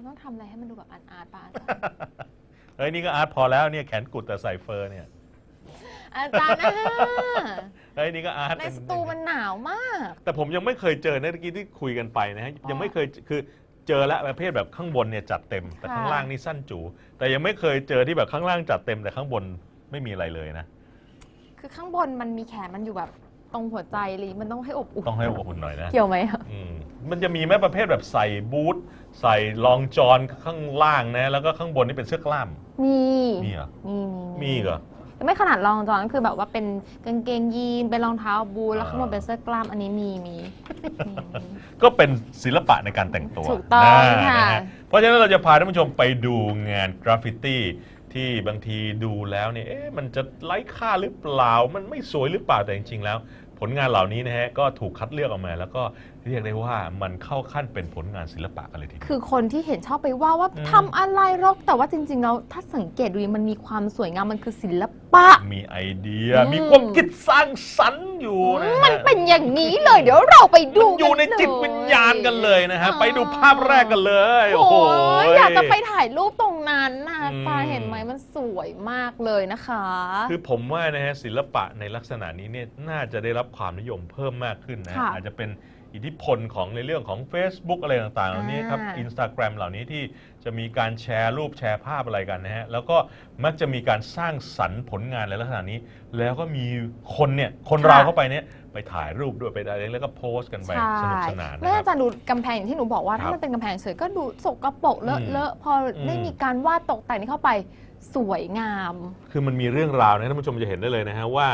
เราต้องทำอะไรให้มันดูแบบอาร์ตอาร์ตๆป่ะอาจารย์เฮ้ยนี่ก็อาร์ตพอแล้วเนี่ยแขนกุดแต่ใส่เฟอร์เนี่ยอาจารย์นะเฮ้ยนี่ก็อาร์ตในสตูมันหนาวมาก แต่ผมยังไม่เคยเจอนะเมื่อกี้ที่คุยกันไปนะฮะยังไม่เคยคือเจอแล้วประเภทแบบข้างบนเนี่ยจัดเต็มแต่ค่ะข้างล่างนี่สั้นจูแต่ยังไม่เคยเจอที่แบบข้างล่างจัดเต็มแต่ข้างบนไม่มีอะไรเลยนะ คือข้างบนมันมีแขนมันอยู่แบบตรงหัวใจเลยมันต้องให้อบอุ่นต้องให้อบอุ่นหน่อยนะเกี่ยวไหมอะอืม มันจะมีไหมประเภทแบบใส่บูทใส่รองจอนข้างล่างนะ แล้วก็ข้างบนนี่เป็นเสื้อกล้าม มีมีเหรอมีมีเหรอแต่ไม่ขนาดรองจอนก็คือแบบว่าเป็นกางเกงยีนเป็นรองเท้าบูทแล้วอ่าข้างบนเป็นเสื้อกล้ามอันนี้มีมีมีมี ก็เป็นศิลปะในการแต่งตัวถูกต้องนค่ะนฮเพราะฉะนั้นเราจะพาท่านผู้ชมไปดูงานกราฟฟิตี้ที่บางทีดูแล้วเนี่ยเอ๊ะมันจะไร้ค่าหรือเปล่า มันไม่สวยหรือเปล่าแต่จริงๆแล้ว ผลงานเหล่านี้นะฮะก็ถูกคัดเลือกออกมา แล้วก็เรียกได้ว่ามันเข้าขั้นเป็นผลงานศิลปะกันเลยทีเดียว คือคนที่เห็นชอบไปว่าว่าอืม ทำอะไรรกแต่ว่าจริง ๆ แล้วถ้าสังเกตดูมันมีความสวยงามมันคือศิลปะ มีไอเดีย อืม มีความคิดสร้างสรรค์อยู่นะฮะมันเป็นอย่างนี้เลยเดี๋ยวเราไปดูมันอยู่ในกัจิตวิญญาณกันเลยนะฮะอ๋อไปดูภาพแรกกันเลย โอ้โอ้โห ยอยากจะไปถ่ายรูปตรงนั้นนะอืมตาเห็นไหมมันสวยมากเลยนะคะ คือผมว่านะฮะศิลปะในลักษณะนี้เนี่ยน่าจะได้รับความนิยมเพิ่มมากขึ้นนะ ค่ะอาจจะเป็น อิทธิพลของในเรื่องของ Facebook อะไรต่างๆ เหล่านี้ครับอ่าอินสตาแกรมเหล่านี้ที่จะมีการแชร์รูปแชร์ภาพอะไรกันนะฮะ แล้วก็มักจะมีการสร้างสรรค์ผลงานในลักษณะนี้ แล้วก็มีคนเนี่ย คนเราเข้าไปเนี่ยไปถ่ายรูปด้วยไปอะไรแล้วก็โพสต์กันไปใช่สนุกสนานไม่นะคอารับจารย์ดูกำแพงอย่างที่หนูบอกว่าครัถ้าบมันเป็นกำแพงเฉยก็ดูสกปรกเลอะอืมเลอะพออมได้มีการวาดตกแต่งนี้เข้าไปสวยงาม คือมันมีเรื่องราวนะท่านผู้ชมจะเห็นได้เลยนะฮะว่า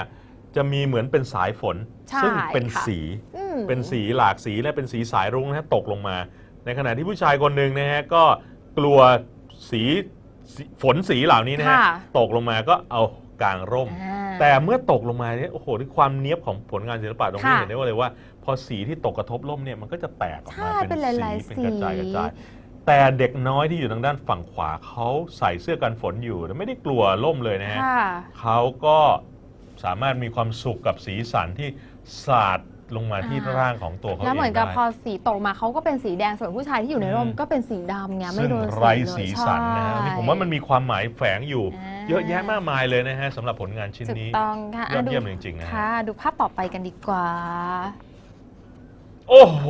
จะมีเหมือนเป็นสายฝนใช่ซึ่งเป็นค่ะสีอืม เป็นสีหลากสีและเป็นสีสายรุ้งนะฮะตกลงมา ในขณะที่ผู้ชายคนหนึ่งนะฮะก็กลัวสีสีฝนสีเหล่านี้นะฮะค่ะ ตกลงมาก็เอากางร่ม อ่า แต่เมื่อตกลงมาเนี่ยโอ้โหที่ความเนี้ยบของผลงานศิลปะตรงนี้ค่ะเห็นได้ว่าเลยว่า พอสีที่ตกกระทบร่มเนี่ยมันก็จะแตกออกมาใช่เป็นหลายๆเป็นกระจายสี กระจายแต่เด็กน้อยที่อยู่ทางด้านฝั่งขวาเขาใส่เสื้อกันฝนอยู่แต่ไม่ได้กลัวร่มเลยนะฮะค่ะ เขาก็สามารถมีความสุขกับสีสันที่สาด ลงมาที่อ่า ร่างของตัวเขาเองแล้วเหมือนกับได้ พอสีตกมาเขาก็เป็นสีแดงส่วนผู้ชายที่อยู่ในร่มอืม ก็เป็นสีดำไงไม่ซึ่งโดนไร้เลยสีสันนะฮะใช่ นี่ผมว่ามันมีความหมายแฝงอยู่ อ่า เยอะแยะมากมายเลยนะฮะสำหรับผลงานชิ้นถูกนี้ ต้องค่ะยอดะเยี่ยมจริงๆนะฮะ ค่ะ ดูภาพต่อไปกันดีกว่าโอ้โห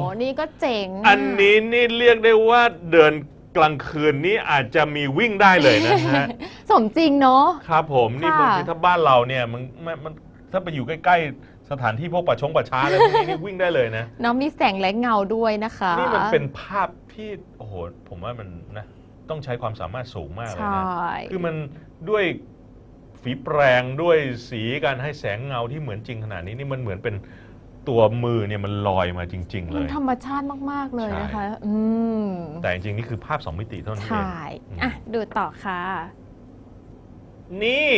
โอ้นี่ก็เจ๋งอันนี้นี่เรียกได้ว่าเดินกลางคืนนี้อาจจะมีวิ่งได้เลยนะฮะ สมจริงเนาะ ครับผมนี่ค่ะ บางทีถ้าบ้านเราเนี่ยมันมันมันถ้าไปอยู่ใกล้ๆ สถานที่พวกป่าชงป่าช้าอะไรพวกนี้นี่วิ่งได้เลยนะเนาะมีแสงและเงาด้วยนะคะ นี่มันเป็นภาพที่โอ้โหผมว่ามันนะต้องใช้ความสามารถสูงมากเลยใช่นะคือมันด้วยฝีแปรงด้วยสีการให้แสงเงาที่เหมือนจริงขนาดนี้นี่มันเหมือนเป็นตัวมือเนี่ยมันลอยมาจริง ๆ เลมันย ธรรมชาติมาก ๆ เลยนะคะ อืมแต่จริงๆนี่คือภาพสองมิติเท่านั้นเองใช่อะ ดูต่อค่ะ นี่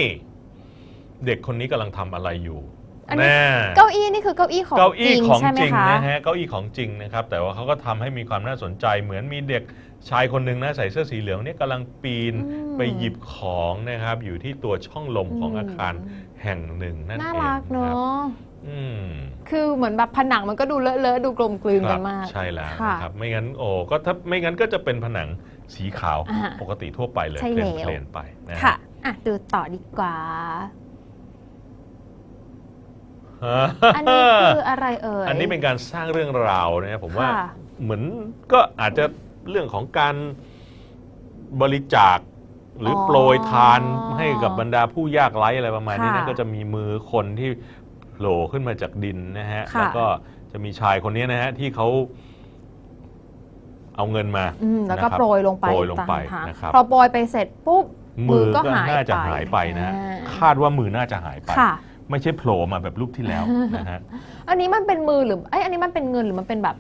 เด็กคนนี้กำลังทำอะไรอยู่ อันนี้แน่เก้าอี้นี่คือเก้าอี้ของเก้าอี้ของใช่ไหมจริงคะนะฮะเก้าอี้ของจริงนะครับแต่ว่าเขาก็ทำให้มีความน่าสนใจ เหมือนมีเด็กชายคนหนึ่งนะใส่เสื้อสีเหลืองเนี่ยกำลังปีน อืม ไปหยิบของนะครับ อยู่ที่ตัวช่องลมของอาคารแห่งหนึ่งนั่นเองน่ารักเนาครับะอืมคือเหมือนแบบผนังมันก็ดูเลอะๆดูกลมกลืนคกัรันมาก ใช่แล้วค่ะนะครับ ไม่งั้นโอ้ก็ถ้าไม่งั้นก็จะเป็นผนังสีขาวอ่าปกติทั่วไปเลยใช่เพลแล้นวเพลนไปนะฮะ ค่ะ อะ ดูต่อดีกว่า อันนี้คืออะไรเอ่ย อันนี้เป็นการสร้างเรื่องราวนะครับผมว่าค่ะเหมือนก็อาจจะเรื่องของการบริจาค หรือออโปรยทานให้กับบรรดาผู้ยากไร้อะไรประมาณนี้นะค่ะก็จะมีมือคนที่โผล่ขึ้นมาจากดินนะฮะค่ะ แล้วก็จะมีชายคนนี้นะฮะที่เขาเอาเงินมา อืมแล้วก็นะครับโปรยลงไปโปรยลงไปต่างๆนะครับ พอโปรยไปเสร็จปุ๊บ มือก็มือก็หายน่าจะไปหายไปนะฮะอ่า คาดว่ามือน่าจะหายไป ค่ะ ไม่ใช่โผล่มาแบบรูปที่แล้วนะฮะ อันนี้มันเป็นมือหรือไอยอันนี้มันเป็นเงินหรือมันเป็นแบบ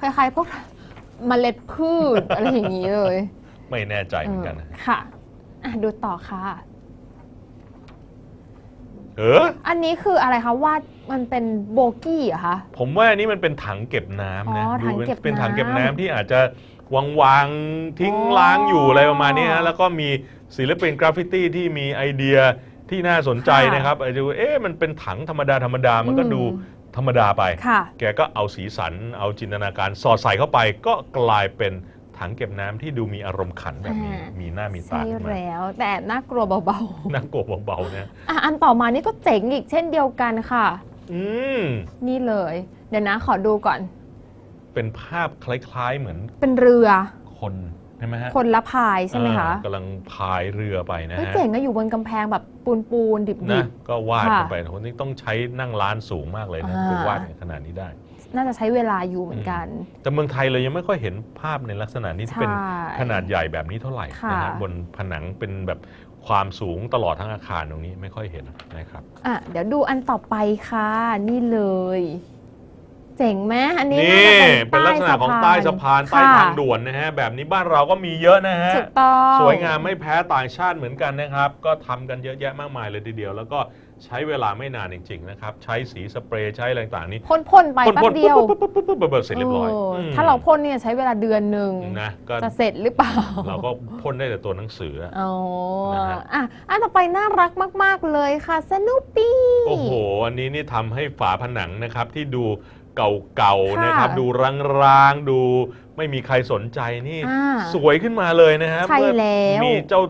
คล้ายๆพวกเมล็ดพืช อะไรอย่างนี้เลยไม่แน่ใจเหมือนกันนะเออค่ะอะ ดูต่อค่ะ เออ อันนี้คืออะไรคะวาดมันเป็นโบกี้เหรอะคะ ผมว่าอันนี้มันเป็นถังเก็บน้ำนะอ๋อดูถังเป็นเก็บเป็นถังเก็บน้ำน้ำที่อาจจะวางวางๆทิ้งอ๋อ ล้างอยู่อะไรประมาณนี้ฮะแล้วก็มีศิลปินกราฟฟิตี้ที่มีไอเดีย ที่น่าสนใจค่ะนะครับอาจจะดูเอ๊ะมันเป็นถังธรรมดาธรรมดามันก็อืม ดูธรรมดาไป ค่ะ แกก็เอาสีสัน เอาจินตนาการสอดใส่เข้าไป ก็กลายเป็นถังเก็บน้ำที่ดูมีอารมณ์ขันแบบนี้ อ่ามีหน้ามีตาใช่ขึ้นมาแล้ว แต่แอบน่ากลัวเบาน่ากลัวเบาๆนะๆอะอันต่อมานี่ก็เจ๋งอีกเช่นเดียวกันค่ะ อืมนี่เลย เดี๋ยวนะขอดูก่อน เป็นภาพคล้ายๆเหมือนเป็นเรือ คนใช่ไหมฮะคนละพายใช่ไหมคะอ่ากำลังพายเรือไปนะเฮ้ยฮะเจ๋งนะอยู่บนกำแพงแบบปูนปูนๆดิบนะก็วาดค่ะกันไปคนนี้ต้องใช้นั่งร้านสูงมากเลยนะอ่าถึงวาดขนาดนี้ได้ๆน่าจะใช้เวลาอยู่เหมือนกัน แต่เมืองไทยเรายังไม่ค่อยเห็นภาพในลักษณะนี้ที่เป็นใช่ขนาดใหญ่แบบนี้เท่าไหร่ค่ะนะฮะบนผนังเป็นแบบความสูงตลอดทั้งอาคารตรงนี้ไม่ค่อยเห็นนะครับอะเดี๋ยวดูอันต่อไปค่ะ นี่เลย เจ๋งไหมอันนี้นี่าจะเป็นลักษณะของใต้สะพานใต้ค่ะทางด่วนนะฮะ แบบนี้บ้านเราก็มีเยอะนะฮะ ถูกต้อง สวยงามไม่แพ้ต่างชาติเหมือนกันนะครับ ก็ทำกันเยอะแยะมากมายเลยทีเดียว แล้วก็ใช้เวลาไม่นานจริง ๆ นะครับ ใช้สีสเปรย์ใช้อะไรต่างๆนี้พ่นๆไปแป๊บเดียวปุ๊บปุ๊บปุ๊บปุ๊บปุ๊บปุ๊บเสร็จเรียบร้อยเออมถ้าเราพ่นเนี่ยใช้เวลาเดือนหนึ่งนะก็จะเสร็จหรือเปล่า เราก็พ่นได้แต่ตัวหนังสืออะอ๋อนะฮะอะอันต่อไปน่ารักมาก ๆเลยค่ะสนุปปี้โอ้โหอันนี้นี่ทำให้ฝาผนังนะครับที่ดู เก่าๆค่ะนะครับ ดูร้างๆ ดูไม่มีใครสนใจนี่ อ่าสวยขึ้นมาเลยนะฮะใช่เมื่อแล้ว มีเจ้า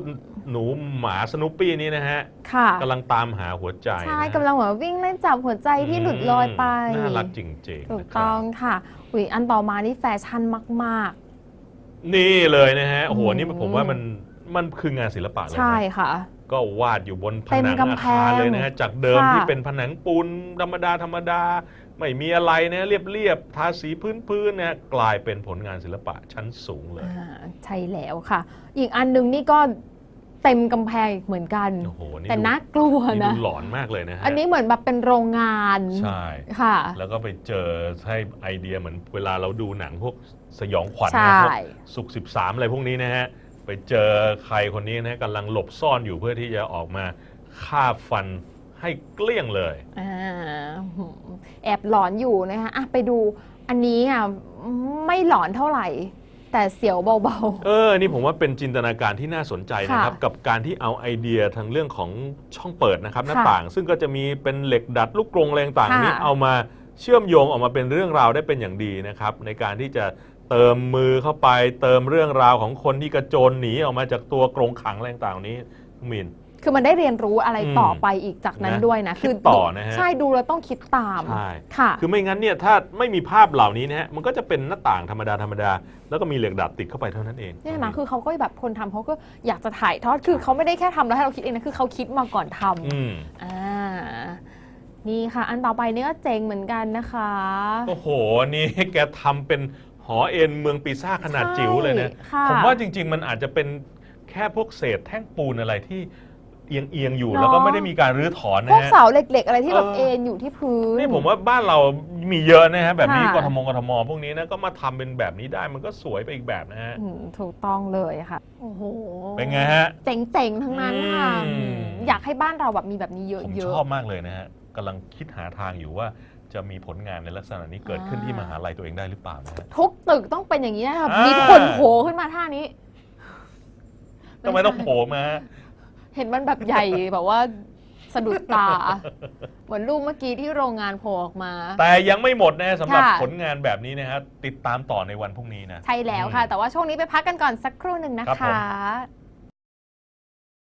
หนูหมาสนุปปี้นี่นะฮะค่ะ กำลังตามหาหัวใจใช่นะกำลังแบบวิ่งเล่นจับหัวใจที่หลุดลอยไปน่ารักจริงๆถูกนะครับต้องค่ะอุยอันต่อมานี่แฟชั่นมาก นี่เลยนะฮะโอ้โหอืม นี่ผมว่ามันมันคืองานศิลปะเลๆยใช่นะค่ะ ก็วาดอยู่บนผเต็มนังกำอาแพคารงเลยนะฮะจากเดิมค่ะที่เป็นผนังปูนธรรมดาธรรมดา ไม่มีอะไรนะเรียบๆทาสีพื้นๆนะกลายเป็นผลงานศิลปะชั้นสูงเลยอ่าใช่แล้วค่ะ อีกอันหนึงนี่ก็เต็มกำแพงอีกเหมือนกันโอ้โหนี่แต่ดูน่ากลัวนี่นะดูหลอนมากเลยนะฮะอันนี้เหมือนแบบเป็นโรงงานใช่ค่ะ แล้วก็ไปเจอให้ไอเดียเหมือนเวลาเราดูหนังพวกสยองขวัญใช่นะพวกสุกสิบสามอะไรพวกนี้นะฮะ ไปเจอใครคนนี้นะฮะกำลังหลบซ่อนอยู่เพื่อที่จะออกมาฆ่าฟันให้เกลี้ยงเลยอ่าหืมแอบหลอนอยู่นะคะอะไปดูอันนี้อะไม่หลอนเท่าไหร่ แต่เสียวเบา เออนี่ผมว่าเป็นจินตนาการที่น่าสนใจนะครับ ค่ะกับการที่เอาไอเดียทางเรื่องของช่องเปิดนะครับหน้าค่ะต่าง ซึ่งก็จะมีเป็นเหล็กดัดลูกกรงอะไรต่างๆค่ะ นี้เอามาเชื่อมโยงออกมาเป็นเรื่องราวได้เป็นอย่างดีนะครับ ในการที่จะ เติมมือเข้าไปเติมเรื่องราวของคนที่กระโจนหนีออกมาจากตัวกรงขังอะไรต่างๆนี้คุณมินๆคือมันได้เรียนรู้อะไรอืมต่อไปอีกจากนั้นนะด้วยนะคิดต่อนะฮะ ใช่ดูแล้วต้องคิดตามใช่ ค่ะ คือไม่งั้นเนี่ยถ้าไม่มีภาพเหล่านี้นะฮะมันก็จะเป็นหน้าต่างธรรมดาธรรมดาแล้วก็มีเหล็กดัดติดเข้าไปเท่านั้นเอง เนี่ยนะคือเขาก็แบบคนทำเขาก็อยากจะถ่ายทอดคือเขาไม่ได้แค่ทำแล้วให้เราคิดเองนะคือเขาคิดมาก่อนทำอืมอ่านี่ค่ะ อันต่อไปนี่ก็เจ๋งเหมือนกันนะคะ โอ้โหอันนี่ แกทำเป็น หอเอ็นเมืองปีซ่าขนาดจิ๋วเลยนะใช่ค่ะผมว่าจริง ๆ มันอาจจะเป็นแค่พวกเศษแท่งปูนอะไรที่เอียงเอียงๆอยู่ เนอะ แล้วก็ไม่ได้มีการรื้อถอนพนะวกฮะ เสาเหล็ก ๆ อะไรที่แบบเออ เอ็นอยู่ที่พื้น นี่ผมว่าบ้านเรามีเยอะนะฮะแบบนี้ค่ะ กทมกทมพวกนี้นะก็มาทำเป็นแบบนี้ได้มันก็สวยไปอีกแบบนะฮะ อืมถูกต้องเลยค่ะ โอ้โหเป็นไงฮะ เจ๋งๆ ทั้งนั้นค่ะอืม อยากให้บ้านเราแบบมีแบบนี้เยผมอะชอบมากเลยนะฮะกำลังคิดหาทางอยู่ว่า จะมีผลงานในลักษณะนี้เกิดขึ้นที่มหาลัยตัวเองได้หรือเปล่านะฮะๆทุกตึกต้องเป็นอย่างนี้นะครับอ่ามี มีคนโผล่ขึ้นมาท่านี้ทำไมต้องโผล่มาฮะเห็นมันแบบใหญ่ แบบว่าสะดุดตา เหมือนรูปเมื่อกี้ที่โรงงานโผล่ออกมา แต่ยังไม่หมดนะฮะสำหรับค่ะ ผลงานแบบนี้นะฮะติดตามต่อในวันพรุ่งนี้นะ ใช่แล้วค่ะ แต่ว่าช่วงนี้ไปพักกันก่อนสักครู่หนึ่งนะครับผมคะ